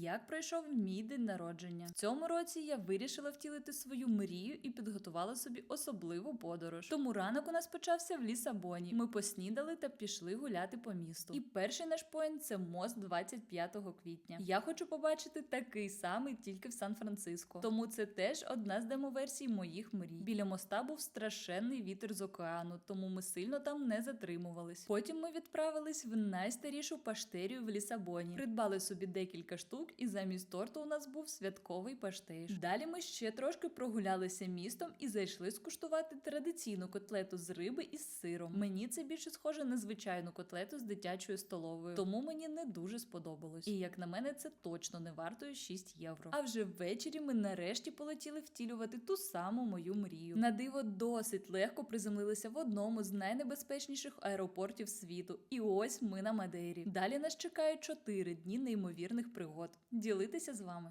Як пройшов мій день народження? В цьому році я вирішила втілити свою мрію і підготувала собі особливу подорож. Тому ранок у нас почався в Лісабоні. Ми поснідали та пішли гуляти по місту. І перший наш поінт це мост 25 квітня. Я хочу побачити такий самий тільки в Сан-Франциско. Тому це теж одна з демоверсій моїх мрій. Біля моста був страшенний вітер з океану, тому ми сильно там не затримувались. Потім ми відправились в найстарішу паштерію в Лісабоні. Придбали собі декілька штук, і замість торту у нас був святковий паштейш. Далі ми ще трошки прогулялися містом і зайшли скуштувати традиційну котлету з риби із сиром. Мені це більше схоже на звичайну котлету з дитячою столовою, тому мені не дуже сподобалось. І як на мене, це точно не вартує 6 євро. А вже ввечері ми нарешті полетіли втілювати ту саму мою мрію. На диво досить легко приземлилися в одному з найнебезпечніших аеропортів світу. І ось ми на Мадейрі. Далі нас чекають 4 дні неймовірних пригод. Ділитися з вами.